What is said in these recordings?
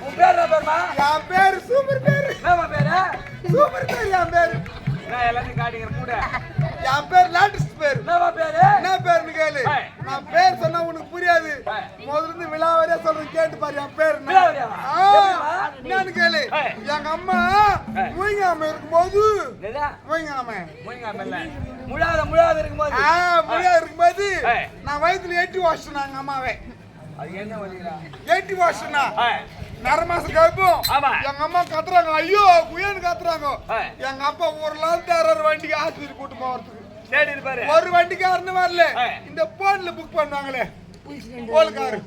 உன் பேர் என்ன என் பேரு சூப்பர் பேரு என்னம்மா பேரு? சூப்பர் பேர் என் பேரு நான் எல்லாத்தையும் காட்டிக்கிறேன் கூட. என் பேர் லேட்டஸ்ட் பேர் என்ன பேரு? என்ன பேருன்னு கேளு நான் பேர் சொன்னா உனக்கு புரியாது ஏய். முதல்ல இருந்து விழாவரியா சொல்றது கேட்டு பாரு என் பேர் என்ன. என்னன்னு கேளு. எங்க அம்மா ஏய். மூங்காம இருக்கும்போது இல்ல. முழாத முழாத இருக்கும்போது ஆ முடியா இருக்கும்போது. நான் வயித்துல எட்டி வாசிச்சேன் எங்க அம்மாவை அது என்ன வலிக்குதா? எட்டி ஏய், நர மாசம் ஆமா. எங்க அம்மா கத்துறாங்க ஐயோ குயன்னு கத்துறாங்க. எங்க அப்பா ஒரு நாள் தர்றாரு வண்டிக்கு ஆஸ்பத்திரி கூட்டு போறதுக்கு தேடி இருப்பாரு. ஒரு வண்டிக்காரன்னு வரல. இந்த போன்ல புக் பண்ணுவாங்களே போலுக்காரு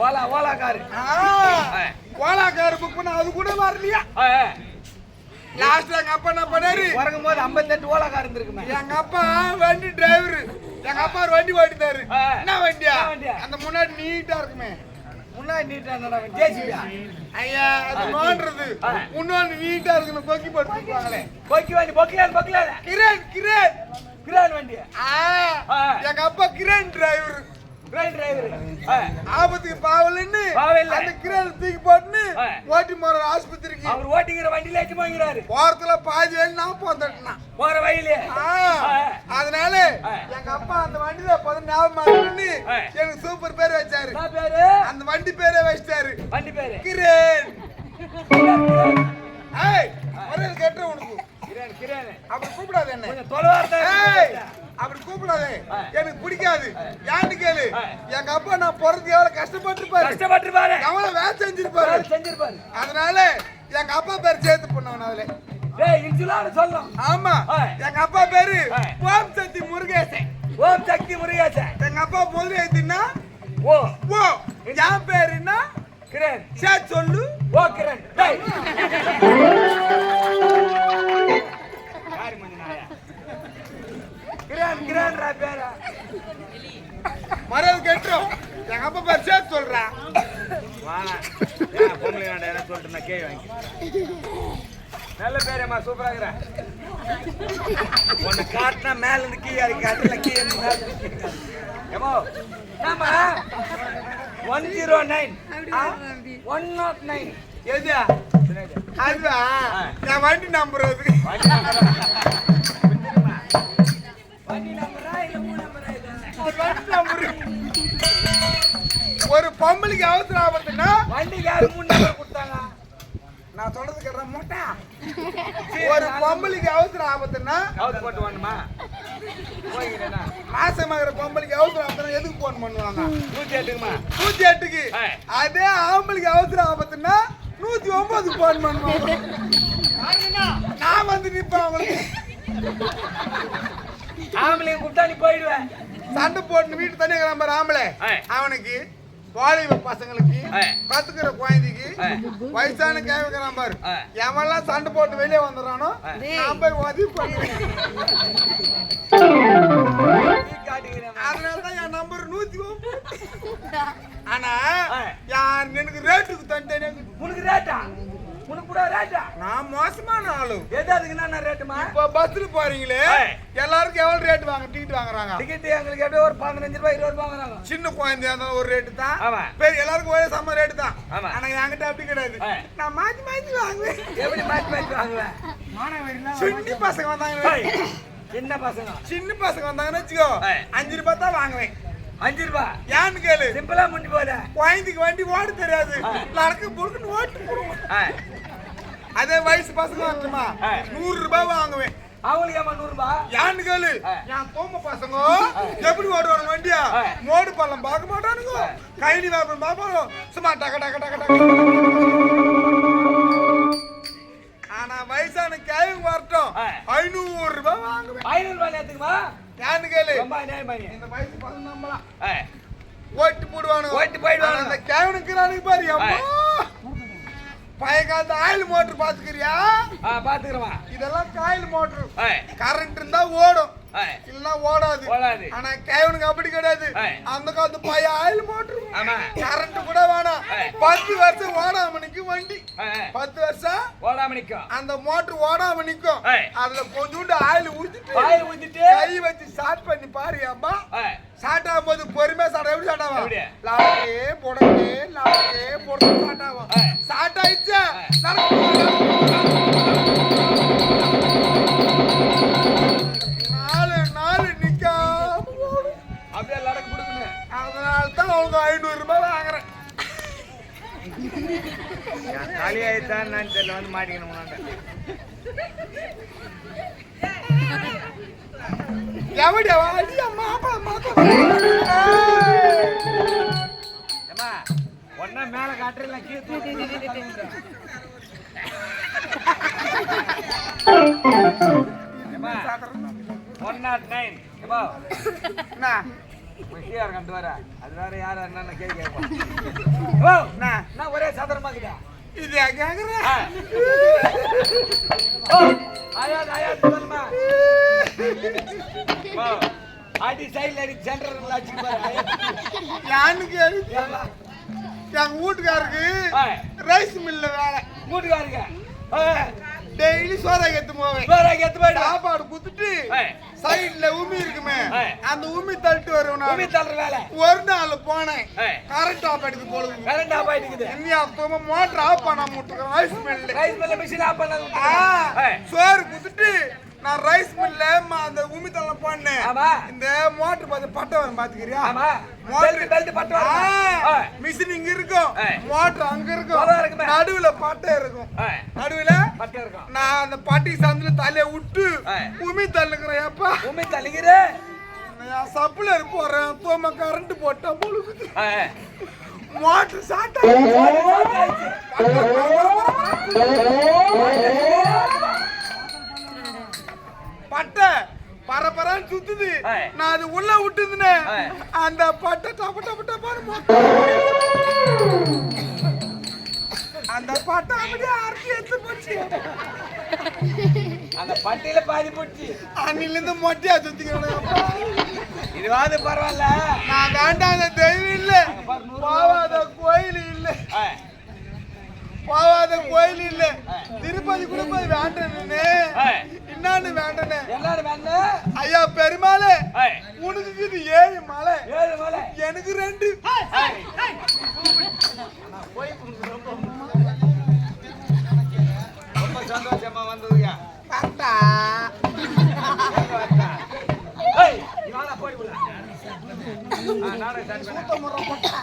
ஓலா ஓலா காரு ஏய். ஓலாக்காரு புக் பண்ண அது கூட வரலையா லாஸ்ட் எங்க அப்பா என்ன பண்ணாரு பிறக்கும் போது 58 ஓலா கார் இருந்திருக்குமே. எங்க அப்பா வண்டி டிரைவர் எங்க அப்பா ஒரு வண்டி ஓட்டிட்டாரு ஏய். என்ன வண்டியா? அந்த முன்னாடி நீட்டா இருக்குமே முன்னாடி நீட்டா அவன் ஜேசிபியா? ஐயா அது ஏய். முன்னாடி நீட்டா இருக்குன்னு கொக்கி போட்டு கொடுப்பாங்களே பொக்கி வண்டி, பொக்கிலான், பொக்கிலான். கிரண் கிரண் கிரான் வண்டி. எங்க அப்பா கிரான் டிரைவர். ஆபத்துக்கு பாவலன்னு. அந்த கிரண் தூக்கி போட்டுன்னு. ஓட்டி போற ஆஸ்பத்திரிக்கு அவர் ஓட்டிக்கிற வண்டியில ஏற்றி போங்கிறாரு போறதுல பாதி வேலை நான் போந்துட்டேன் போற வழியிலே. அதனால. எங்க அப்பா அந்த வண்டியில பதினஞ்சு ஞாபகம். எனக்கு சூப்பர் பேர் வச்சாரு. என்ன பேரு? அந்த வண்டி பேரே வச்சிட்டாரு. வண்டி பேரு? கிரான், கிரான். ஏய் கேட்ட உனக்கு. கிரான், கிரான். அப்படி கூப்பிடாத என்ன? கொஞ்சம் தொலைவார்த்தா ஏய். அப்படி கூப்பிடாத. எனக்கு பிடிக்காது. ஏன்னு கேளு. எங்க அப்பா நான் பிறந்து எவ்வளவு கஷ்டப்பட்டிருப்பாரு. கஷ்டப்பட்டிருப்பாரு. எவ்வளவு வேலை செஞ்சிருப்பாரு. செஞ்சிருப்பாரு. அதனால எங்க அப்பா பேர் சேர்த்து பண்ணவன் அதுல. ஆமா. எங்க அப்பா பேரு. ஓம் சக்தி முருகேசன். ஓம் சக்தி முருகேசன். எங்க அப்பா முதல்ல எழுதினா ஓ. ஓ. என் பேரு என்ன கிரேன் சேத் சொல்லு. ஓ கிரண். பேரா. மரியாதை கேட்டுரும். எங்க அப்பா பேர் சேத் சொல்றா. வாடா. ஏன் பொம்பளை வேண்டாம் சொல்லிட்டு நான் கேய் வாங்கி நல்ல பேரேம்மா சூப்பரா இருக்கிற. ஒன்னு காட்டினா மேல இருந்து கீழே இருக்கு அதுல கீழே. ஏம்மா? ஏம்மா one zero nine one nought nine எது அதுவா? என் வண்டி நம்பர் ஒரு வண்டி பொம்பளைக்கு அவசரம் ஆபத்துன்னா வண்டிக்கு யாரு மூணு நம்பர் கொடுத்தாங்க? நான் சொல்றது கேட்ற மூட்டா? ஒரு பொம்பளைக்கு அவசரம் ஆபத்துன்னா அவுத்து போட்டு போய்க்கிறேனா மாசமாகிற பொம்பளைக்கு அவசரம் ஆபத்துனா எதுக்கு போன் பண்ணுவாங்க? நூத்தி எட்டுக்குமா? நூத்தி எட்டுக்கு. அதே ஆம்பளைக்கு அவசரம் ஆபத்துன்னா நூத்தி ஒன்பதுக்கு போன் பண்ணுவாங்க. நான் வந்து நிப்பேன் அவங்களுக்கு. ஆம்பளையும் கூப்பிட்டா நீ போயிடுவேன் சண்டை போட்டு வீட்டு தண்ணி கிளம்புற ஆம்பளை. அவனுக்கு வாலிப பசங்களுக்கு. கத்துக்கிற குழந்தைக்கு. வயசான கேட்கிறான் பாரு. எவன்லாம் சண்டை போட்டு வெளியே வந்துடுறானோ. நான் போய் உதவி பண்ணுவேன் அதனாலதான் என் நம்பர் நூத்தி ஆனா. யார் எனக்கு ரேட்டுக்கு தந்தேன் உனக்கு ரேட்டா உனக்கு கூட ரேட்டா நான் மோசமான ஆளு எது அதுக்கு என்ன ரேட்டுமா இப்போ பஸ்ல போறீங்களே. எல்லாருக்கும் ரேட் வாங்க டிக்கெட் வாங்குறாங்க. டிக்கெட் எங்களுக்கு எப்படி ஒரு பதினஞ்சு ரூபாய் இருபது ரூபாய் வாங்குறாங்க. சின்ன குழந்தையா இருந்தாலும் ஒரு ரேட்டு தான். ஆமா. எல்லாருக்கும் ஒரே சம ரேட்டு தான். ஆமா. ஆனா என்கிட்ட அப்படி கிடையாது. நான் மாத்தி மாத்தி வாங்குவேன். எப்படி மாத்தி மாத்தி வாங்குவேன்? சின்ன பசங்க வந்தாங்க சின்ன பசங்க. சின்ன பசங்க வந்தாங்கன்னு வச்சுக்கோ. அஞ்சு ரூபாய் தான் வாங்குவேன். அஞ்சு ரூபாய் ஏன்னு கேளு. சிம்பிளா முண்டி போத குழந்தைக்கு வண்டி ஓட தெரியாது. நடக்க பொறுக்குன்னு ஓட்டு அதே வயசு பசங்க வந்துமா. நூறு ரூபாய் வாங்குவேன். அவங்களுக்கு ஏமா நூறு ரூபாய் ஏன்னு கேளு. என் தோம பசங்க. எப்படி ஓடுவாங்க வண்டியா. மோடு பள்ளம் பார்க்க மாட்டானுங்க. கைனி வேப்பம் பார்ப்பாங்க. சும்மா டக டக டக டக. ஆனா வயசான கேள்வி வரட்டும். ஐநூறு ரூபாய் வாங்குவேன். ஐநூறு ரூபாய் நேரத்துக்குமா? ஏன்னு கேளு. இந்த வயசு பசங்க நம்பலாம் ஓட்டு போடுவானுங்க. ஓட்டு போயிடுவானுங்க. ஆனா அந்த கேவனுக்கு பாரு. அம்மா பழைய காலத்து ஆயில் மோட்டர் பாத்துக்கிறியா? ஆ பாத்துக்கிறோமா இதெல்லாம் காயில் மோட்டர். கரண்ட் இருந்தா ஓடும். ஏய், இல்லன்னா ஓடாது. ஆனா கேவனுக்கு அப்படி கிடையாது. அந்த காலத்து பழைய ஆயில் மோட்டர். கரண்ட் கூட வேணாம். பத்து வருஷம் ஓடாம நிக்கும் வண்டி பத்து வருஷம் ஓடாம நிக்கும் அந்த மோட்டர் ஓடாம நிக்கும். அதுல கொஞ்சோண்டு ஆயில் ஊத்திட்டு கை வச்சு ஸ்டார்ட் பண்ணி பாரு அம்மா ஏய், ஸ்டார்ட் ஆகும்போது பொறுமையா ஸ்டார்ட் எப்படி புடக்கே ஸ்டார்ட் ஆகும் ஆ. ஸ்டார்ட் ஆயிடுச்சு ஆ. நாலு நாலு ஓடும். அப்படியே லடக்கு கொடுக்கணும். அதனால தான் அவங்க ஐநூறு ரூபாய் வாங்குறேன். காலி ஆயிடுச்சான்னு நான் தெரியல வந்து மாட்டிக்கணும் எவடி வாடி அம்மா அப்பா மாத்த ஏமா ஒன்னா மேல காட்டுறல கீழே one not nine. ஏம்மா, என்ன போய் கீழே கண்டு வர. அது வேற யாரு என்னன்னு கேள்வி கேட்போம் ஓ நான் ஒரே சாதாரணமாக்குதா இது கேக்குறேன். ஓ ஆயாது ஆயாது சொல்லுமா அடி சைடுல அடி கேளு ஏம்மா, எங்க வீட்டுக்காருக்கு ரைஸ் மில்ல வேலை. வீட்டுக்காரங்க ஆ, டெய்லி சோறை கத்து போவேன். வேற எத்து போயிடு. சாப்பாடு குத்துட்டு சைடுல உமி இருக்குமே. அந்த உமி தள்ளிட்டு வருவேன் உமி தள்ளுற வேலை. ஒரு நாள் போனேன். கரண்ட் ஆஃப் எடுத்து போடுது கரண்ட் ஆஃப் இருக்குது என்னையா அப்பமா மோட்டர் ஆஃப் பண்ணாம விட்டுருக்கேன் ரைஸ் மில்ல ரைஸ் மில்ல மிஷின் ஆஃப் பண்ணது சோறு குத்துட்டு நான் ரைஸ் மில்ல அந்த உமி தள்ள போனேன் ஆமா. இந்த மோட்டர் பார்த்து பட்டை வரும் பாத்துக்கிறியா? ஆமா. மோட்டர் பெல்ட் பெல்ட் பட்டு வரணும். ஆ, மிஷின் இங்க இருக்கும். மோட்டர் அங்க அதான் இருக்குமே. நடுவுல பட்டை இருக்கும். நடுவுல பட்டு இருக்கும். நான் அந்த பாட்டி சந்தில தலைய விட்டு. உமி தள்ளுக்கிறேன் ஏப்பா. உமி தள்ளிக்கிற நான் சப்ளர் போறேன். தோம கரண்ட் போட்டா முழுகுது மோட்டர் சாட்டா சுத்துது. நான் அது உள்ள விட்டுதுனே. ஆ. அந்த பட்டை டப்ப டப்பான்னு மொத்தம் அந்த பட்டை அப்படியே அரைச்சி எடுத்து போச்சு. அந்த பட்டியில பாதி போச்சு. அன்னில இருந்து மொட்டையா சுத்திக்கிறேன் இதுவாது பரவாயில்ல. நான் வேண்டாத தெய்வம் இல்ல. போவாத கோயில் இல்ல. போவாத கோயில் இல்ல. திருப்பதி கூட போய் வேண்டனே ஆ. என்னான்னு வேண்டனே எல்லாரும் வேணும் ஐயா பெருமாளே உனக்கு இது ஏழு மலை ஏழு மலை எனக்கு ரெண்டு ரொம்ப சந்தோஷமா வந்ததுங்க பார்த்தா போய் உள்ள. ஆ, நாடகம் start பண்ணு.